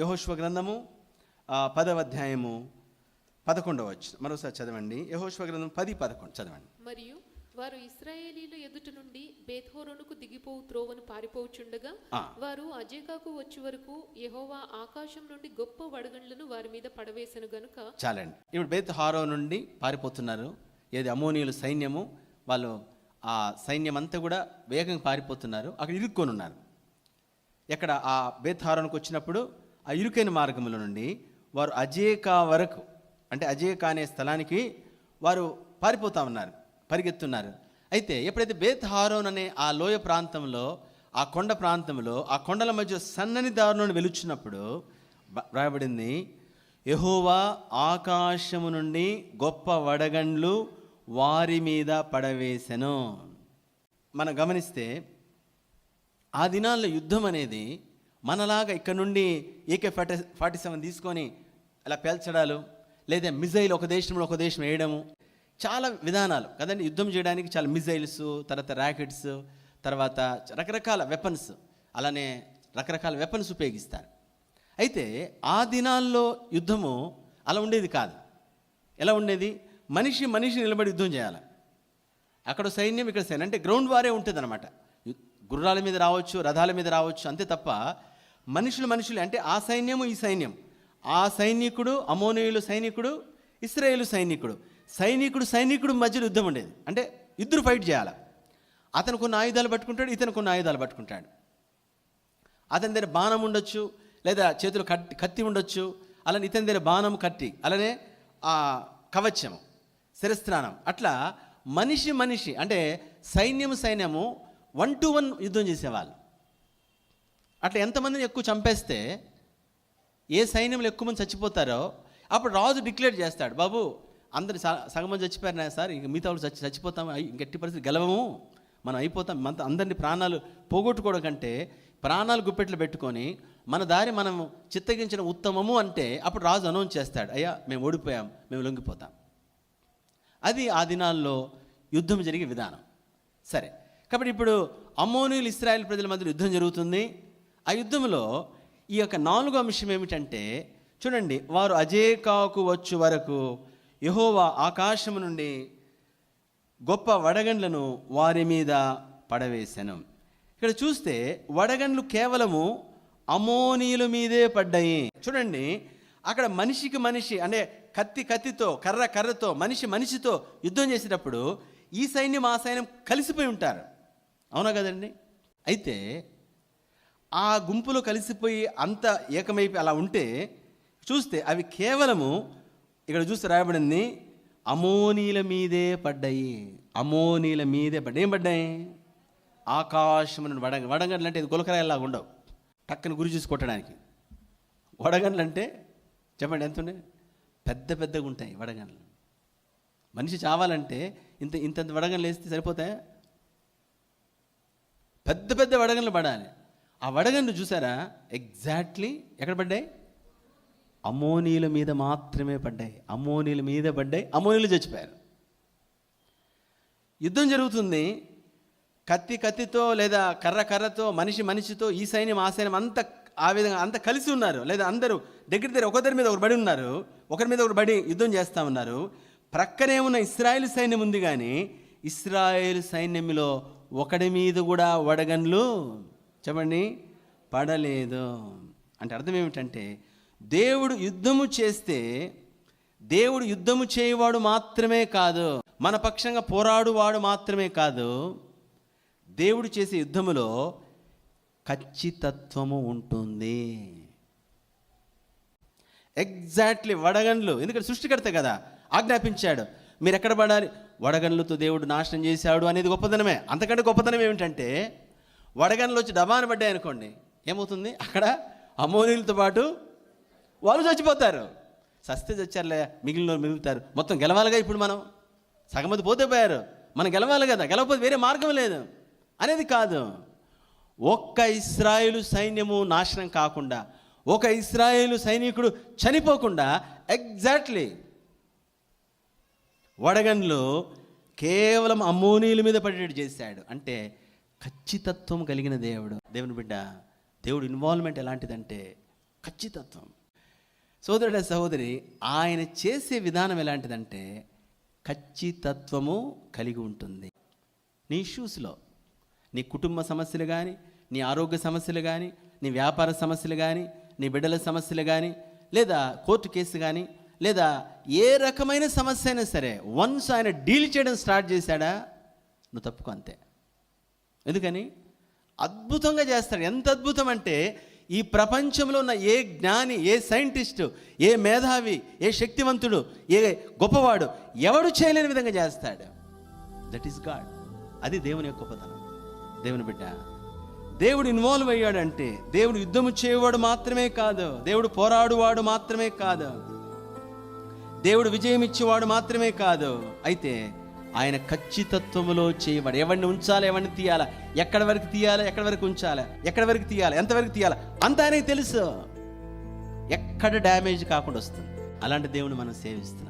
యహోష్వ గ్రంథము పదవ అధ్యాయము పదకొండవ వచ్చిన మరోసారి చదవండి. యహోష్వ గ్రంథం పది పదకొండు. చదవండి. మరియు వారు ఇస్రాయేలీల ఎదుట నుండి బేత్హోరోనుకు దిగిపోవు త్రోవను పారిపోచుండగా. వారు అజేకాకు వచ్చి వరకు యెహోవా ఆకాశం నుండి గొప్ప వడగండ్లను వారి మీద పడవేసెను గనుక చాలండి. ఇప్పుడు బేత్ హారో నుండి పారిపోతున్నారు. ఏది అమోనియుల సైన్యము వాళ్ళు ఆ సైన్యం అంతా కూడా వేగంగా పారిపోతున్నారు. అక్కడ ఇరుక్కొని ఉన్నారు. ఎక్కడ ఆ బేత్ హారోనికి వచ్చినప్పుడు ఆ ఇరుకైన మార్గముల నుండి వారు అజేకా వరకు అంటే అజేకా అనే స్థలానికి వారు పారిపోతా ఉన్నారు పరిగెత్తున్నారు. అయితే ఎప్పుడైతే బేత్ హారోన్ అనే ఆ లోయ ప్రాంతంలో ఆ కొండ ప్రాంతంలో ఆ కొండల మధ్య సన్నని దారి వెలుచున్నప్పుడు రాయబడింది యహోవా ఆకాశము నుండి గొప్ప వడగండ్లు వారి మీద పడవేశను మనం గమనిస్తే ఆ దినాల్లో యుద్ధం అనేది మనలాగా ఇక్కడ నుండి ఏకే ఫార్టీ ఫార్టీ సెవెన్ తీసుకొని అలా పేల్చడాలు లేదా మిజైల్ ఒక దేశంలో ఒక దేశం వేయడము చాలా విధానాలు. కదండి? యుద్ధం చేయడానికి చాలా మిజైల్స్ తర్వాత ర్యాకెట్స్ తర్వాత రకరకాల వెపన్స్. అలానే రకరకాల వెపన్స్ ఉపయోగిస్తారు. అయితే ఆ దినాల్లో యుద్ధము అలా ఉండేది కాదు. ఎలా ఉండేది? మనిషి మనిషి నిలబడి యుద్ధం చేయాలి. అక్కడ సైన్యం ఇక్కడ సైన్యం అంటే గ్రౌండ్ వారే ఉంటుంది అనమాట గుర్రాల మీద రావచ్చు రథాల మీద రావచ్చు అంతే తప్ప మనుషులు మనుషులు అంటే ఆ సైన్యము ఈ సైన్యం. ఆ సైనికుడు అమోనియులు సైనికుడు ఇస్రాయేలు సైనికుడు. సైనికుడు సైనికుడు మధ్యలో యుద్ధం ఉండేది. అంటే ఇద్దరు ఫైట్ చేయాలి? అతను కొన్ని ఆయుధాలు పట్టుకుంటాడు ఇతను కొన్ని ఆయుధాలు పట్టుకుంటాడు. అతని దగ్గర బాణం ఉండొచ్చు లేదా చేతులు కట్టి కత్తి ఉండొచ్చు అలానే ఇతని దగ్గర బాణం కత్తి అలానే ఆ కవచం శిరస్త్రానం. అట్లా మనిషి మనిషి అంటే సైన్యము సైన్యము వన్ టు వన్ యుద్ధం చేసేవాళ్ళు. అట్లా ఎంతమందిని ఎక్కువ చంపేస్తే ఏ సైన్యంలో ఎక్కువ మంది చచ్చిపోతారో అప్పుడు రాజు డిక్లేర్ చేస్తాడు బాబు అందరు స- సగం మంది చచ్చిపోయారు సార్ ఇంక మిగతా వాళ్ళు చచ్చి చచ్చిపోతాం అయ్ పరిస్థితి గెలవము. మనం అయిపోతాం. మన అందరినీ ప్రాణాలు పోగొట్టుకోవడం కంటే ప్రాణాలు గుప్పెట్లు పెట్టుకొని మన దారి మనం చిత్తగించిన ఉత్తమము అంటే అప్పుడు రాజు అనౌన్స్ చేస్తాడు అయ్యా మేము ఓడిపోయాం మేము లొంగిపోతాం. అది ఆ దినాల్లో యుద్ధం జరిగే విధానం. సరే కాబట్టి ఇప్పుడు అమ్మోనీలు ఇస్రాయల్ ప్రజల మధ్య యుద్ధం జరుగుతుంది. ఆ యుద్ధంలో ఈ యొక్క నాలుగో అంశం ఏమిటంటే చూడండి వారు అజేకాకు వచ్చు వరకు యహోవా ఆకాశము నుండి గొప్ప వడగండ్లను వారి మీద పడవేశాను ఇక్కడ చూస్తే వడగండ్లు కేవలము అమోనీయుల మీదే పడ్డాయి. చూడండి అక్కడ మనిషికి మనిషి అంటే కత్తి కత్తితో కర్ర కర్రతో మనిషి మనిషితో యుద్ధం చేసేటప్పుడు ఈ సైన్యం ఆ సైన్యం కలిసిపోయి ఉంటారు. అవునా కదండి? అయితే ఆ గుంపులో కలిసిపోయి అంత ఏకమైపి అలా ఉంటే చూస్తే అవి కేవలము ఇక్కడ చూస్తే రాయబడింది అమోనీల మీదే పడ్డాయి. అమోనీల మీదే పడ్డాయి. ఏం పడ్డాయి? ఆకాశం వడగ వడగండ్లు అంటే ఇది గులకరాయలాగా ఉండవు. టక్కన గురి చూసి కొట్టడానికి. వడగండ్లు అంటే చెప్పండి ఎంత ఉన్నాయి పెద్ద పెద్దగా ఉంటాయి వడగండ్లు. మనిషి చావాలంటే ఇంత ఇంత వడగండ్లు వేస్తే సరిపోతాయా? పెద్ద పెద్ద వడగండ్లు పడాలి. ఆ వడగండ్లు చూసారా? ఎగ్జాక్ట్లీ ఎక్కడ పడ్డాయి? అమోనీల మీద మాత్రమే పడ్డాయి. అమోనీల మీద పడ్డాయి. అమోనీలు చచ్చిపోయారు. యుద్ధం జరుగుతుంది. కత్తి కత్తితో లేదా కర్ర కర్రతో మనిషి మనిషితో ఈ సైన్యం ఆ సైన్యం అంత ఆ విధంగా అంత కలిసి ఉన్నారు. లేదా అందరూ దగ్గర దగ్గర ఒకరి మీద ఒకరు బడి ఉన్నారు. ఒకరి మీద ఒకరు బడి యుద్ధం చేస్తూ ఉన్నారు. ప్రక్కనే ఉన్న ఇస్రాయేల్ సైన్యం ఉంది కానీ ఇస్రాయేల్ సైన్యంలో ఒకడి మీద కూడా వడగన్లు చెప్పండి? పడలేదు. అంటే అర్థం ఏమిటంటే దేవుడు యుద్ధము చేస్తే దేవుడు యుద్ధము చేయవాడు మాత్రమే కాదు మన పక్షంగా పోరాడువాడు మాత్రమే కాదు దేవుడు చేసే యుద్ధములో ఖచ్చితత్వము ఉంటుంది. ఎగ్జాక్ట్లీ వడగండ్లు. ఎందుకంటే సృష్టికర్త కదా ఆజ్ఞాపించాడు. మీరు ఎక్కడ పడాలి? వడగండ్లతో దేవుడు నాశనం చేశాడు అనేది గొప్పదనమే. అంతకంటే గొప్పదనం ఏమిటంటే వడగన్లు వచ్చి డబాన పడ్డాయి అనుకోండి ఏమవుతుంది? అక్కడ అమోనీలతో పాటు వాళ్ళు చచ్చిపోతారు. సస్తే చచ్చారులే మిగిలిన వాళ్ళు మిగులుతారు. మొత్తం గెలవాలిగా ఇప్పుడు మనం? సగం పోతే పోయారు. మనం గెలవాలి కదా గెలవకపోతే వేరే మార్గం లేదు. అనేది కాదు. ఒక్క ఇస్రాయేలు సైన్యము నాశనం కాకుండా ఒక ఇస్రాయేలు సైనికుడు చనిపోకుండా ఎగ్జాక్ట్లీ వడగన్లు కేవలం అమ్మోనీల మీద పడేటట్టు చేశాడు. అంటే ఖచ్చితత్వం కలిగిన దేవుడు. దేవుని బిడ్డ దేవుడు ఇన్వాల్వ్మెంట్ ఎలాంటిదంటే ఖచ్చితత్వం. సోదరుడ సహోదరి ఆయన చేసే విధానం ఎలాంటిదంటే ఖచ్చితత్వము కలిగి ఉంటుంది. నీ ఇష్యూస్లో నీ కుటుంబ సమస్యలు కానీ నీ ఆరోగ్య సమస్యలు కానీ నీ వ్యాపార సమస్యలు కానీ నీ బిడ్డల సమస్యలు కానీ లేదా కోర్టు కేసు కానీ లేదా ఏ రకమైన సమస్య అయినా సరే వన్స్ ఆయన డీల్ చేయడం స్టార్ట్ చేశాడా? నువ్వు తప్పుకో అంతే. ఎందుకని? అద్భుతంగా చేస్తాడు. ఎంత అద్భుతం అంటే ఈ ప్రపంచంలో ఉన్న ఏ జ్ఞాని ఏ సైంటిస్టు ఏ మేధావి ఏ శక్తివంతుడు ఏ గొప్పవాడు ఎవడు చేయలేని విధంగా చేస్తాడు? దట్ ఈస్ గాడ్ అది దేవుని యొక్క గొప్పతనం దేవుని బిడ్డ దేవుడు ఇన్వాల్వ్ అయ్యాడంటే దేవుడు యుద్ధము చేయవాడు మాత్రమే కాదు దేవుడు పోరాడువాడు మాత్రమే కాదు దేవుడు విజయం ఇచ్చేవాడు మాత్రమే కాదు. అయితే ఆయన ఖచ్చితత్వంలో చేయబడి ఎవరిని ఉంచాలి ఎవరిని తీయాలా? ఎక్కడి వరకు తీయాలి ఎక్కడి వరకు ఉంచాలి? ఎక్కడి వరకు తీయాలి? ఎంతవరకు తీయాలి? అంత ఆయనకి తెలుసు. ఎక్కడ డ్యామేజ్ కాకుండా వస్తుంది. అలాంటి దేవుని మనం సేవిస్తున్నాం.